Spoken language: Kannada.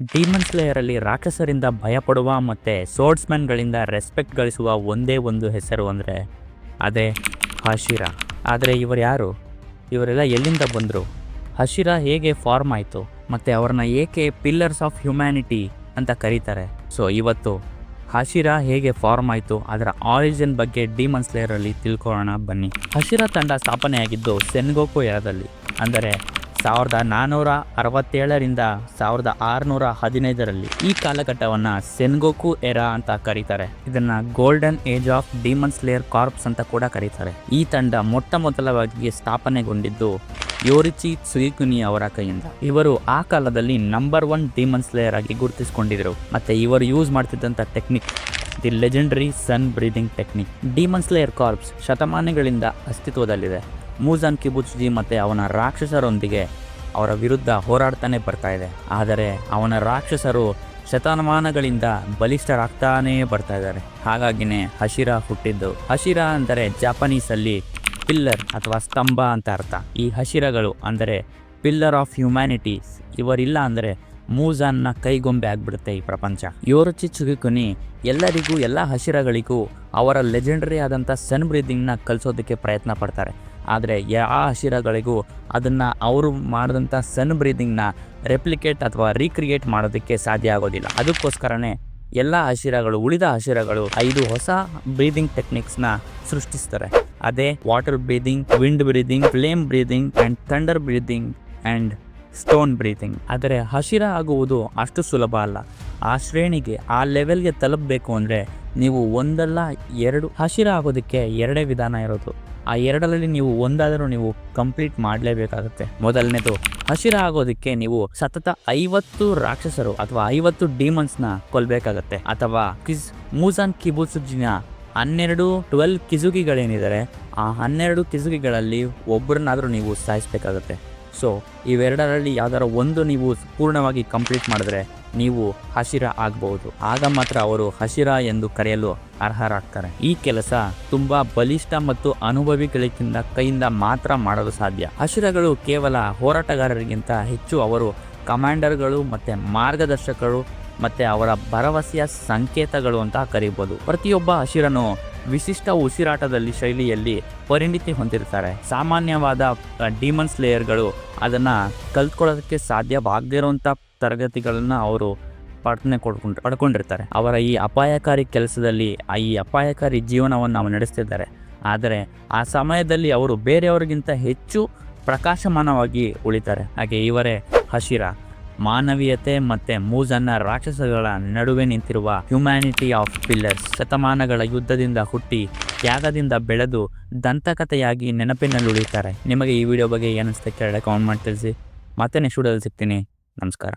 ಡೀಮನ್ ಸ್ಲೇಯರಲ್ಲಿ ರಾಕ್ಷಸರಿಂದ ಭಯಪಡುವ ಮತ್ತು ಸೋರ್ಡ್ಸ್ಮನ್ಗಳಿಂದ ರೆಸ್ಪೆಕ್ಟ್ ಗಳಿಸುವ ಒಂದೇ ಒಂದು ಹೆಸರು ಅಂದರೆ ಅದೇ ಹಶಿರ. ಆದರೆ ಇವರು ಯಾರು? ಇವರೆಲ್ಲ ಎಲ್ಲಿಂದ ಬಂದರು? ಹಶಿರ ಹೇಗೆ ಫಾರ್ಮ್ ಆಯಿತು? ಮತ್ತು ಅವ್ರನ್ನ ಏಕೆ ಪಿಲ್ಲರ್ಸ್ ಆಫ್ ಹ್ಯುಮ್ಯಾನಿಟಿ ಅಂತ ಕರೀತಾರೆ? ಸೊ ಇವತ್ತು ಹಶಿರ ಹೇಗೆ ಫಾರ್ಮ್ ಆಯಿತು? ಅದರ ಆರಿಜಿನ್ ಬಗ್ಗೆ ಡೀಮನ್ ಸ್ಲೇಯರಲ್ಲಿ ತಿಳ್ಕೊಳ್ಳೋಣ ಬನ್ನಿ. ಹಶಿರ ತಂಡ ಸ್ಥಾಪನೆಯಾಗಿದ್ದು ಸೆನ್ಗೋಕು ಎರದಲ್ಲಿ ಅಂದರೆ ಸಾವಿರದ ನಾನ್ನೂರ ಅರವತ್ತೇಳರಿಂದ ಸಾವಿರದ ಆರುನೂರ ಹದಿನೈದರಲ್ಲಿ ಈ ಕಾಲಘಟ್ಟವನ್ನು ಸೆನ್ಗೋಕು ಎರಾ ಅಂತ ಕರೀತಾರೆ. ಇದನ್ನ golden age of demon slayer corps ಅಂತ ಕೂಡ ಕರೀತಾರೆ. ಈ ತಂಡ ಮೊಟ್ಟ ಮೊದಲವಾಗಿ ಸ್ಥಾಪನೆಗೊಂಡಿದ್ದು ಯೋರಿಚಿ ಸುಯಿಕುನಿ ಅವರ ಕೈಯಿಂದ. ಇವರು ಆ ಕಾಲದಲ್ಲಿ ನಂಬರ್ ಒನ್ ಡಿಮನ್ ಸ್ಲೇಯರ್ ಆಗಿ ಗುರುತಿಸಿಕೊಂಡಿದ್ರು. ಮತ್ತೆ ಇವರು use ಮಾಡ್ತಿದ್ದಂಥ technique, the legendary sun breathing technique. Demon slayer corps ಶತಮಾನಗಳಿಂದ ಅಸ್ತಿತ್ವದಲ್ಲಿದೆ. ಮೂಜಾನ್ ಕಿಬುಚ್ಜಿ ಮತ್ತು ಅವನ ರಾಕ್ಷಸರೊಂದಿಗೆ ಅವರ ವಿರುದ್ಧ ಹೋರಾಡ್ತಾನೆ ಬರ್ತಾ ಇದೆ. ಆದರೆ ಅವನ ರಾಕ್ಷಸರು ಶತಮಾನಗಳಿಂದ ಬಲಿಷ್ಠರಾಗ್ತಾನೇ ಬರ್ತಾ ಇದ್ದಾರೆ. ಹಾಗಾಗಿನೇ ಹಶಿರ ಹುಟ್ಟಿದ್ದು. ಹಶಿರ ಅಂದರೆ ಜಪಾನೀಸಲ್ಲಿ ಪಿಲ್ಲರ್ ಅಥವಾ ಸ್ತಂಭ ಅಂತ ಅರ್ಥ. ಈ ಹಶಿರಗಳು ಅಂದರೆ ಪಿಲ್ಲರ್ ಆಫ್ ಹ್ಯುಮ್ಯಾನಿಟೀಸ್ ಇವರಿಲ್ಲ ಅಂದರೆ ಮೂಜಾನ್ನ ಕೈಗೊಂಬೆ ಆಗ್ಬಿಡುತ್ತೆ ಈ ಪ್ರಪಂಚ. ಯೋರುಚಿ ಚುಗಿಕುನಿ ಎಲ್ಲರಿಗೂ, ಎಲ್ಲ ಹಸಿರಗಳಿಗೂ ಅವರ ಲೆಜೆಂಡರಿ ಆದಂಥ ಸನ್ ಬ್ರೀದಿಂಗ್ನ ಕಲಿಸೋದಕ್ಕೆ ಪ್ರಯತ್ನ ಪಡ್ತಾರೆ. ಆದರೆ ಯಾವ ಹಸಿರಗಳಿಗೂ ಅದನ್ನು ಅವರು ಮಾಡಿದಂಥ ಸನ್ ಬ್ರೀದಿಂಗ್ನ ರೆಪ್ಲಿಕೇಟ್ ಅಥವಾ ರೀಕ್ರಿಯೇಟ್ ಮಾಡೋದಕ್ಕೆ ಸಾಧ್ಯ ಆಗೋದಿಲ್ಲ. ಅದಕ್ಕೋಸ್ಕರನೇ ಎಲ್ಲ ಹಸಿರಗಳು, ಉಳಿದ ಹಸಿರಗಳು ಐದು ಹೊಸ ಬ್ರೀದಿಂಗ್ ಟೆಕ್ನಿಕ್ಸ್ನ ಸೃಷ್ಟಿಸ್ತಾರೆ. ಅದೇ water breathing wind breathing flame breathing and thunder breathing and stone breathing ಆದರೆ ಹಸಿರ ಆಗುವುದು ಅಷ್ಟು ಸುಲಭ ಅಲ್ಲ. ಆ ಶ್ರೇಣಿಗೆ, ಆ ಲೆವೆಲ್ಗೆ ತಲುಪಬೇಕು ಅಂದರೆ ನೀವು ಒಂದಲ್ಲ ಎರಡು ಹಸಿರ ಆಗೋದಕ್ಕೆ ಎರಡೇ ವಿಧಾನ ಇರೋದು. ಆ ಎರಡರಲ್ಲಿ ನೀವು ಒಂದಾದರೂ ನೀವು ಕಂಪ್ಲೀಟ್ ಮಾಡಲೇಬೇಕಾಗುತ್ತೆ. ಮೊದಲನೇದು, ಹಸಿರ ಆಗೋದಕ್ಕೆ ನೀವು ಸತತ ಐವತ್ತು ರಾಕ್ಷಸರು ಅಥವಾ ಐವತ್ತು ಡೀಮನ್ಸ್ನ ಕೊಲ್ಲಬೇಕಾಗತ್ತೆ ಅಥವಾ ಕಿಸ್ ಮೂಸಾನ್ ಕಿಬುಸುಜಿನ ಹನ್ನೆರಡು, ಟ್ವೆಲ್ ಕಿಸುಗಿಗಳೇನಿದ್ದಾರೆ ಆ ಹನ್ನೆರಡು ಕಿಸುಗಿಗಳಲ್ಲಿ ಒಬ್ಬರನ್ನಾದರೂ ನೀವು ಸಾಯಿಸಬೇಕಾಗತ್ತೆ. ಸೊ ಇವೆರಡರಲ್ಲಿ ಯಾವ್ದಾರ ಒಂದು ನೀವು ಪೂರ್ಣವಾಗಿ ಕಂಪ್ಲೀಟ್ ಮಾಡಿದ್ರೆ ನೀವು ಹಸಿರ ಆಗಬಹುದು ಆಗ ಮಾತ್ರ ಅವರು ಹಸಿರ ಎಂದು ಕರೆಯಲು ಅರ್ಹರಾಗ್ತಾರೆ. ಈ ಕೆಲಸ ತುಂಬಾ ಬಲಿಷ್ಠ ಮತ್ತು ಅನುಭವಿಗಳಿಗಿಂತ ಕೈಯಿಂದ ಮಾತ್ರ ಮಾಡಲು ಸಾಧ್ಯ. ಹಸಿರಗಳು ಕೇವಲ ಹೋರಾಟಗಾರರಿಗಿಂತ ಹೆಚ್ಚು, ಅವರು ಕಮಾಂಡರ್ಗಳು ಮತ್ತೆ ಮಾರ್ಗದರ್ಶಕರು ಮತ್ತೆ ಅವರ ಭರವಸೆಯ ಸಂಕೇತಗಳು ಅಂತ ಕರೀಬೋದು. ಪ್ರತಿಯೊಬ್ಬ ಹಸಿರನು ವಿಶಿಷ್ಟ ಉಸಿರಾಟದಲ್ಲಿ ಶೈಲಿಯಲ್ಲಿ ಪರಿಣಿತಿ ಹೊಂದಿರ್ತಾರೆ ಸಾಮಾನ್ಯವಾದ ಡಿಮನ್ ಸ್ಲೇಯರ್ಗಳು ಅದನ್ನು ಕಲ್ತ್ಕೊಳ್ಳೋದಕ್ಕೆ ಸಾಧ್ಯವಾಗದೇ ಇರುವಂಥ ತರಗತಿಗಳನ್ನು ಅವರು ಪ್ರಾರ್ಥನೆ ಕೊಡ್ಕೊಂಡು, ಪಡ್ಕೊಂಡಿರ್ತಾರೆ. ಅವರ ಈ ಅಪಾಯಕಾರಿ ಕೆಲಸದಲ್ಲಿ ಈ ಅಪಾಯಕಾರಿ ಜೀವನವನ್ನು ನಾವು ನಡೆಸ್ತಿದ್ದಾರೆ. ಆದರೆ ಆ ಸಮಯದಲ್ಲಿ ಅವರು ಬೇರೆಯವರಿಗಿಂತ ಹೆಚ್ಚು ಪ್ರಕಾಶಮಾನವಾಗಿ ಉಳಿತಾರೆ. ಹಾಗೆ ಇವರೇ ಹಸಿರ ಮಾನವೀಯತೆ ಮತ್ತೆ ಮೂಜನ್ನ ರಾಕ್ಷಸಗಳ ನಡುವೆ ನಿಂತಿರುವ ಹ್ಯುಮ್ಯಾನಿಟಿ ಆಫ್ ಪಿಲ್ಲರ್ಸ್ ಶತಮಾನಗಳ ಯುದ್ಧದಿಂದ ಹುಟ್ಟಿ ತ್ಯಾಗದಿಂದ ಬೆಳೆದು ದಂತಕಥೆಯಾಗಿ ನೆನಪಿನಲ್ಲಿ ಉಳಿತಾರೆ ನಿಮಗೆ ಈ ವಿಡಿಯೋ ಬಗ್ಗೆ ಏನಿಸ್ತಾ ಕೇಳಿ ಕಾಮೆಂಟ್ ಮಾಡಿ ತಿಳಿಸಿ. ಮತ್ತೆ ನೆಕ್ಸ್ಟ್ ವಿಡಿಯೋದಲ್ಲಿ ಸಿಗ್ತೀನಿ. ನಮಸ್ಕಾರ.